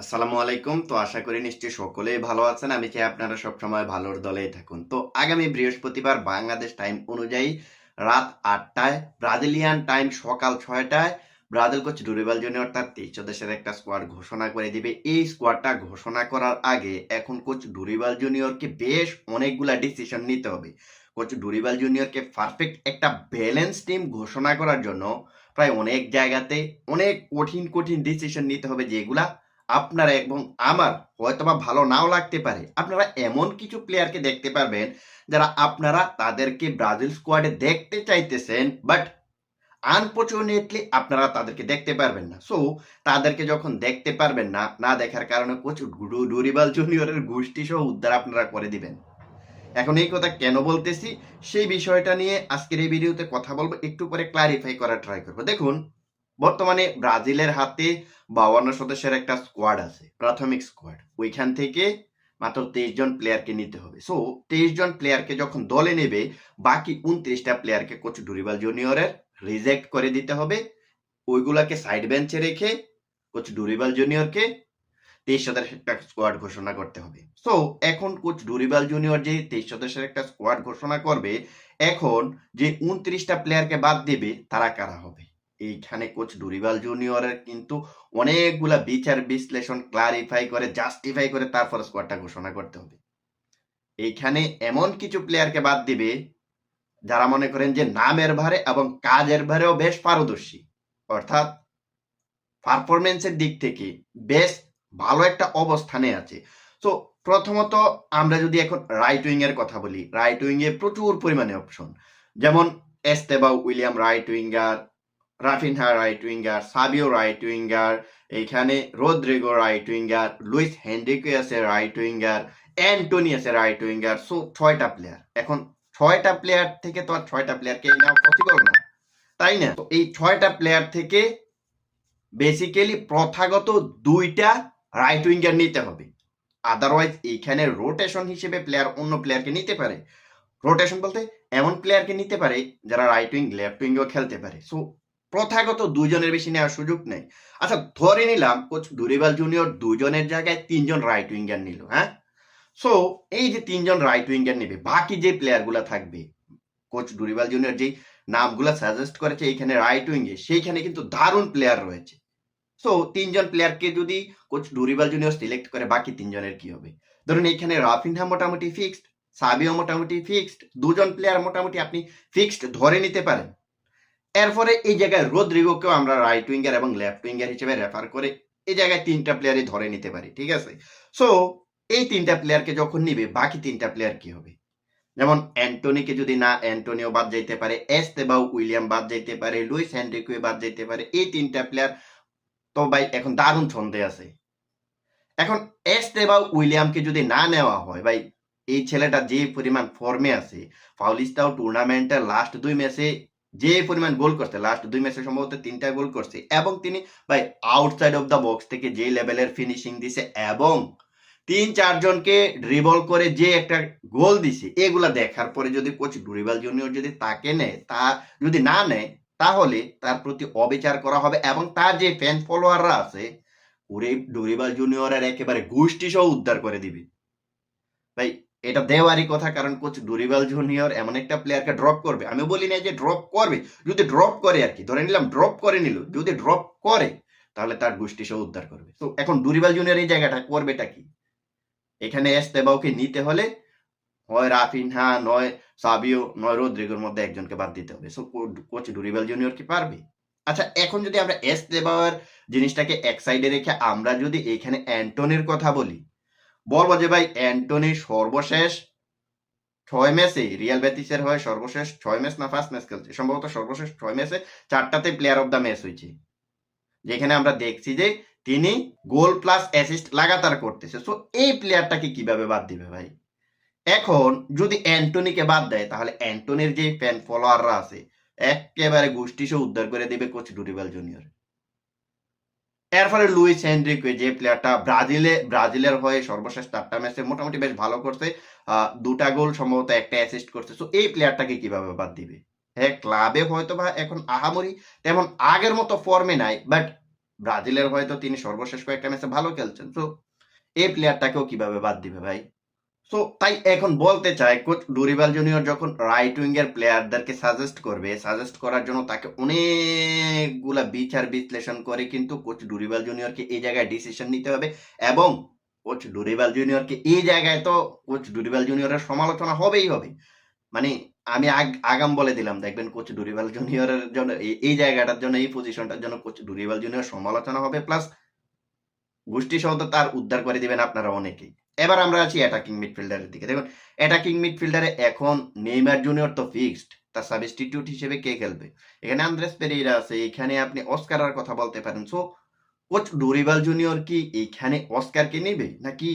আসসালামু আলাইকুম। তো আশা করি নিশ্চয়ই সকলেই ভালো আছেন। আমি চাই আপনারা সবসময় ভালোর দলেই থাকুন। তো আগামী বৃহস্পতিবার বাংলাদেশ টাইম অনুযায়ী রাত আটটায় ব্রাজিলিয়ান টাইম সকাল ছয়টায় ব্রাজিল কোচ ডুরিবাল জুনিয়র তার তেইশ দেশের একটা স্কোয়াড ঘোষণা করে দিবে। এই স্কোয়াডটা ঘোষণা করার আগে এখন কোচ ডুরিবাল জুনিয়রকে বেশ অনেকগুলা ডিসিশন নিতে হবে। কোচ ডুরিবাল জুনিয়রকে পারফেক্ট একটা ব্যালেন্স টিম ঘোষণা করার জন্য প্রায় অনেক জায়গাতে অনেক কঠিন কঠিন ডিসিশন নিতে হবে যেগুলা আপনারা এবং আমার, হয়তোবা ভালো নাও লাগতে পারে, আপনারা এমন কিছু প্লেয়ারকে দেখতে পারবেন যারা আপনারা তাদেরকে ব্রাজিল স্কোয়াডে দেখতে চাইতেছেন বাট আনফর্চুনেটলি আপনারা তাদেরকে দেখতে পারবেন না। সো তাদেরকে যখন দেখতে পারবেন না না দেখার কারণে কোচ ডুরিবাল জুনিয়রের গোষ্ঠী সহ উদ্ধার আপনারা করে দিবেন। এখন এই কথা কেন বলতেছি? সেই বিষয়টা নিয়ে আজকের এই ভিডিওতে কথা বলব, একটু পরে ক্লারিফাই করার ট্রাই করব। দেখুন বর্তমানে ব্রাজিলের হাতে বাউান্ন সদস্যের একটা স্কোয়াড আছে, প্রাথমিক স্কোয়াড ওইখান থেকে মাত্র তেইশ জন প্লেয়ারকে নিতে হবে। সো তেইশ জন প্লেয়ারকে যখন দলে নেবে, বাকি উনত্রিশটা প্লেয়ারকে কোচ ডুরিবাল জুনিয়রের রিজেক্ট করে দিতে হবে। ওইগুলাকে সাইড বেঞ্চে রেখে কোচ ডুরিবাল জুনিয়রকে তেইশ সদস্যের একটা স্কোয়াড ঘোষণা করতে হবে। সো এখন কোচ ডুরিবাল জুনিয়র যে তেইশ সদস্যের একটা স্কোয়াড ঘোষণা করবে, এখন যে উনত্রিশটা প্লেয়ারকে বাদ দেবে, তারা কারা হবে? এইখানে কোচ ডুরিবাল জুনিয়রের কিন্তু অনেকগুলা বিচার বিশ্লেষণ ক্লারিফাই করে জাস্টিফাই করে তারপর স্কোয়াডটা ঘোষণা করতে হবে। এইখানে এমন কিছু প্লেয়ারকে বাদ দিবে যারা মনে করেন যে নামের ভারে এবং কাজের ভারেও বেশ পারদর্শী। অর্থাৎ পারফরমেন্সের দিক থেকে বেশ ভালো একটা অবস্থানে আছে। তো প্রথমত আমরা যদি এখন রাইট উইং এর কথা বলি রাইট উইং এ প্রচুর পরিমাণে অপশন যেমন Estevao Willian right winger Raphinha right winger Savio right winger এইখানে Rodrygo right winger Luiz Henrique আছে রাইট উইঙ্গার অ্যান্টনি আছে রাইট উইঙ্গার সো ছয়টা প্লেয়ার এখন ছয়টা প্লেয়ার থেকে তো আর ছয়টা প্লেয়ারকে নেওয়া পসিবল না, তাই না? তো এই ছয়টা প্লেয়ার থেকে বেসিক্যালি প্রথাগত দুইটা রাইট উইঙ্গার নিতে হবে। আদারওয়াইজ এইখানে রোটেশন হিসেবে প্লেয়ার অন্য প্লেয়ারকে নিতে পারে। রোটেশন বলতে এমন প্লেয়ারকে নিতে পারে যারা রাইট উইং লেফট উইঙ্গও খেলতে পারে। সো প্রথাগত দুইজনের বেশি নেওয়ার সুযোগ নেই। আচ্ছা ধরে নিলাম কোচ ডুরিবাল জুনিয়র দুজনের জায়গায় তিনজন রাইট উইঙ্গার নিল হ্যাঁ? সো এই যে তিনজন রাইট উইঙ্গার নেবে, বাকি যে প্লেয়ারগুলো থাকবে, কোচ ডুরিবাল জুনিয়র যেই নামগুলো সাজেস্ট করেছে এইখানে রাইট উইঙ্গে সেইখানে কিন্তু দারুণ প্লেয়ার রয়েছে। সো তিনজন প্লেয়ারকে যদি কোচ ডুরিবাল জুনিয়র সিলেক্ট করে, বাকি তিনজনের কি হবে? ধরুন এইখানে রাফিনহা মোটামুটি ফিক্সড সাবিও মোটামুটি ফিক্সড দুজন প্লেয়ার মোটামুটি আপনি ফিক্সড ধরে নিতে পারেন। এরপরে এই জায়গায় রোদ্রিগোকেও আমরা রাইট উইঙ্গার এবং লেফট উইঙ্গার হিসেবে রেফার করে এই জায়গায় তিনটা প্লেয়ারই ধরে নিতে পারি, ঠিক আছে? সো এই তিনটা প্লেয়ারকে যখন নিবে, বাকি তিনটা প্লেয়ার কি হবে? যেমন অ্যান্টনিকে যদি না, অ্যান্টনিও বাদ যাইতে পারে এস্তেবাউ উইলিয়াম বাদ যাইতে পারে, লুইস হ্যান্ড্রিকুয়ে বাদ যাইতে পারে, এই তিনটা প্লেয়ার তো ভাই এখন দারুণ ছন্দে আছে। এখন এস্তেবাউ উইলিয়ামকে যদি না নেওয়া হয়, ভাই এই ছেলেটা যে পরিমাণ ফর্মে আছে ফাউলিস্টাও টুর্নামেন্টের লাস্ট দুই ম্যাচে যে পরিমাণ গোল করছে লাস্ট দুই ম্যাচে সম্ভবত তিনটা গোল করছে, এবং তিনি, ভাই আউটসাইড অফ দ্য বক্স থেকে যে লেভেলের ফিনিশিং দিছে, এবং তিন চারজনকে ড্রিবল করে যে একটা গোল দিছে, এগুলা দেখার পরে যদি কোচ ডুরিবাল জুনিয়র যদি তাকে নেয়, তা যদি না নেয়, তাহলে তার প্রতি অবিচার করা হবে, এবং তার যে ফ্যান ফলোয়াররা আছে ওরে ডুরিবাল জুনিয়রের একেবারে গোষ্ঠী সহ উদ্ধার করে দিবে। ভাই এটা দেওয়ারই কথা, কারণ কোচ ডুরিবাল জুনিয়র এমন একটা প্লেয়ারকে ড্রপ করবে। আমি বলি না যে ড্রপ করবে, যদি ড্রপ করে আর কি, ধরে নিলাম ড্রপ করে নিল, যদি ড্রপ করে, তাহলে তার গোষ্ঠী সহ উদ্ধার করবে। তো এখন ডুরিবাল জুনিয়র এই জায়গাটা করবেটা কি? এখানে এস্তেবাউকে নিতে হলে হয় রাফিনহা নয় সাবিও, নয় রোদ্রিগোর মধ্যে একজনকে বাদ দিতে হবে। সো কোচ ডুরিবাল জুনিয়র কি পারবে? আচ্ছা এখন যদি আমরা এস্তেবাউর জিনিসটাকে এক সাইডে রেখে আমরা যদি এখানে অ্যান্টনির কথা বলি বলব যে ভাই, অ্যান্টনি সর্বশেষ। ছয় ম্যাচে রিয়াল বেতিসের হয়ে সর্বশেষ ছয় ম্যাচ না ফার্স্ট ম্যাচ খেলছে? সম্ভবত সর্বশেষ ছয় ম্যাচে চারটাতে প্লেয়ার অফ দ্য ম্যাচ হয়েছে। যেখানে আমরা দেখছি যে তিনি গোল প্লাস অ্যাসিস্ট লাগাতার করতেছে। সো এই প্লেয়ারটাকে কীভাবে বাদ দিবে ভাই? এখন যদি অ্যান্টনিকে বাদ দেয়, তাহলে অ্যান্টনির যে ফ্যান ফলোয়াররা আছে, একেবারে গোষ্ঠী সে উদ্ধার করে দিবে কোচ ডুরিবাল জুনিয়র। এর ফলে লুইস হেনরিকে যে প্লেয়ারটা ব্রাজিলে, ব্রাজিলের হয়ে সর্বশেষ চারটা ম্যাচে মোটামুটি বেশ ভালো করছে দুটা গোল সম্ভবত একটা অ্যাসিস্ট করছে। তো এই প্লেয়ারটাকে কীভাবে বাদ দিবে? হ্যাঁ ক্লাবে হয়তো বা এখন আহামরি তেমন আগের মতো ফর্মে নাই বাট ব্রাজিলের হয়তো তিনি সর্বশেষ কয়েকটা ম্যাচে ভালো খেলছেন। তো এই প্লেয়ারটাকেও কীভাবে বাদ দিবে ভাই? তো তাই এখন বলতে চাই, কোচ ডুরিবাল জুনিয়র যখন রাইট উইং এর প্লেয়ারদেরকে সাজেস্ট করবে সাজেস্ট করার জন্য তাকে অনেকগুলা বিচার বিশ্লেষণ করে কিন্তু কোচ ডুরিবাল জুনিয়রকে এই জায়গায় ডিসিশন নিতে হবে এবং কোচ ডুরিবাল জুনিয়রকে এই জায়গায় তো কোচ ডুরিবাল জুনিয়রের সমালোচনা হবেই হবে। মানে আমি আগ- আগাম বলে দিলাম, দেখবেন কোচ ডুরিবাল জুনিয়রের জন্য এই জায়গাটার জন্য, এই পজিশনটার জন্য কোচ ডুরিবাল জুনিয়র সমালোচনা হবে প্লাস গোষ্ঠী সহ তার উদ্ধার করে দিবেন আপনারা অনেকেই। এবার আমরা আছি অ্যাটাকিং মিডফিল্ডারের দিকে। দেখুন অ্যাটাকিং মিডফিল্ডারে এখন নেইমার জুনিয়র তো ফিক্সড তার সাবস্টিটিউট হিসেবে কে খেলবে? এখানে আন্দ্রেস পেরেইরা আছে, এখানে আপনি অস্কারের কথা বলতে পারেন। সো কোচ ডুরিবাল জুনিয়র কি এইখানে অস্কারকে নেবে? নাকি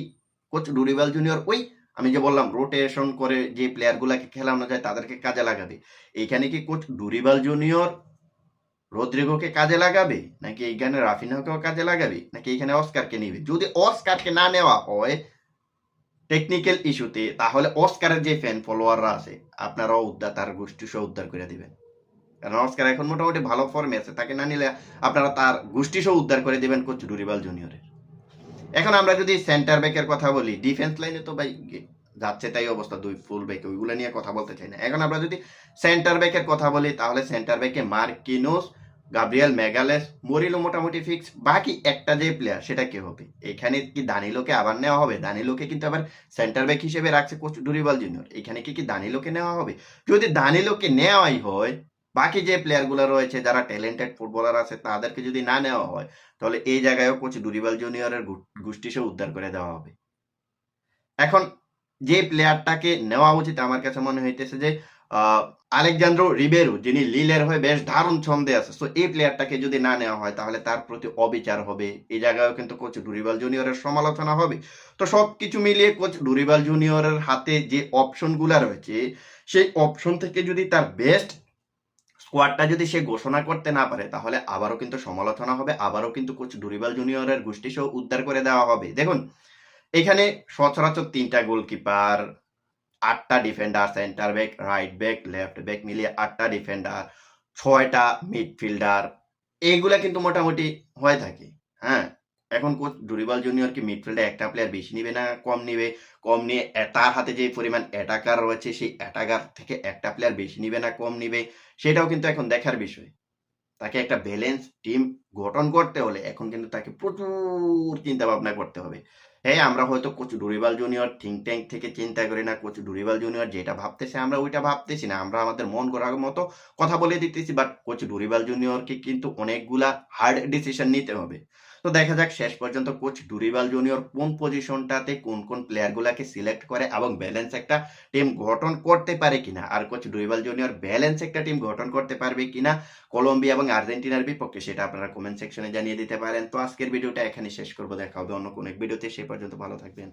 কোচ ডুরিবাল জুনিয়র ওই, আমি যে বললাম রোটেশন করে যে প্লেয়ারগুলোকে খেলানো যায়, তাদেরকে কাজে লাগাবে? এইখানে কি কোচ ডুরিবাল জুনিয়র রদ্রিগোকে কাজে লাগাবে? নাকি এইখানে রাফিনাকেও কাজে লাগাবে? নাকি এখানে অস্কারকে নিবে? যদি অস্কারকে না নেওয়া হয় টেকনিক্যাল ইস্যুতে তাহলে অস্কারের যে ফ্যান ফলোয়াররা আছে, আপনারাও উদ্ধার, তার গোষ্ঠী সহ উদ্ধার করে দিবেন। কারণ অস্কার এখন মোটামুটি ভালো ফর্মে আছে, তাকে না নিলে আপনারা তার গোষ্ঠী সহ উদ্ধার করে দিবেন কোচ ডুরিবাল জুনিয়রের এখন আমরা যদি সেন্টার ব্যাকের কথা বলি ডিফেন্স লাইনে তো ভাই যাচ্ছে তাই অবস্থা, দুই ফুল ব্যাক ওইগুলো নিয়ে কথা বলতে চাই না। এখন আমরা যদি সেন্টার ব্যাকের কথা বলি, তাহলে সেন্টার ব্যাকে মার্কিনোস গাব্রিয়েল মেগালেস মরিলো মোটামুটি ফিক্স বাকি একটা যে প্লেয়ার সেটা কে হবে? এখানে কি দানিলোকে আবার নেওয়া হবে? দানিলোকে কিন্তু আবার সেন্টার ব্যাক হিসেবে রাখছে কোচ ডুরিবাল জুনিয়র। এখানে কি কি দানিলোকে নেওয়া হবে? যদি দানিলোকে নেওয়াই হয়, বাকি যে প্লেয়ারগুলো রয়েছে, যারা ট্যালেন্টেড ফুটবলার আছে, তাদেরকে যদি না নেওয়া হয়, তাহলে এই জায়গায়ও কোচ ডুরিবাল জুনিয়রের গোষ্ঠী সহ উদ্ধার করে দেওয়া হবে। এখন, যে প্লেয়ারটাকে নেওয়া উচিত, আমার কাছে মনে হইতেছে যে আলেকজান্দ্রো রিবেরু, যিনি লিলের হয়ে বেশ দারুণ ছন্দে আছে। সো এই প্লেয়ারটাকে যদি না নেওয়া হয়, তাহলে তার প্রতি অবিচার হবে। এই জায়গায়ও কিন্তু কোচ ডুরিবাল জুনিয়রের সমালোচনা হবে। তো সব কিছু মিলিয়ে কোচ ডুরিবাল জুনিয়রের হাতে যে অপশনগুলো রয়েছে, সেই অপশন থেকে যদি তার বেস্ট স্কোয়াডটা যদি সে ঘোষণা করতে না পারে, তাহলে আবারও কিন্তু সমালোচনা হবে, আবারও কিন্তু কোচ ডুরিবাল জুনিয়রের গোষ্ঠী সহ উদ্ধার করে দেওয়া হবে। দেখুন, এখানে সচরাচর তিনটা গোলকিপার আটটা defender centre back right back left back মিলিয়ে আটটা ডিফেন্ডার ছয়টা মিডফিল্ডার এইগুলা কিন্তু মোটামুটি হয়ে থাকে হ্যাঁ? এখন কোচ ডুরিবাল জুনিয়র কি মিডফিল্ডে একটা প্লেয়ার বেশি নিবে না কম নিবে? কম নিয়ে তার হাতে যে পরিমাণ অ্যাটাকার রয়েছে, সেই অ্যাটাকার থেকে একটা প্লেয়ার বেশি নিবে না কম নিবে? সেটাও কিন্তু এখন দেখার বিষয়। তাকে একটা ব্যালেন্স টিম গঠন করতে হলে এখন কিন্তু তাকে প্রচুর চিন্তা ভাবনা করতে হবে। হ্যাঁ আমরা হয়তো coach Dorival junior think tank থেকে চিন্তা করি না, কোচ ডুরিবাল জুনিয়র যেটা ভাবতেছে আমরা ওইটা ভাবতেছি না, আমরা আমাদের মন করার মতো কথা বলে দিতেছি বাট কোচ ডুরিবাল জুনিয়রকে কিন্তু অনেকগুলা হার্ড ডিসিশন নিতে হবে। তো দেখা যাক শেষ পর্যন্ত কোচ ডুরিবাল জুনিয়র কোন পজিশনটাতে কোন কোন প্লেয়ারগুলাকে সিলেক্ট করে এবং ব্যালেন্স একটা টিম গঠন করতে পারে কিনা, আর কোচ ডুরিবাল জুনিয়র ব্যালেন্স একটা টিম গঠন করতে পারবে কিনা, কলম্বিয়া এবং আর্জেন্টিনার বিপক্ষে সেটা আপনারা কমেন্ট সেকশনে জানিয়ে দিতে পারেন। তো আজকের ভিডিওটা এখানে শেষ করব, দেখা হবে অন্য কোনো এক ভিডিওতে, সে পর্যন্ত ভালো থাকবেন।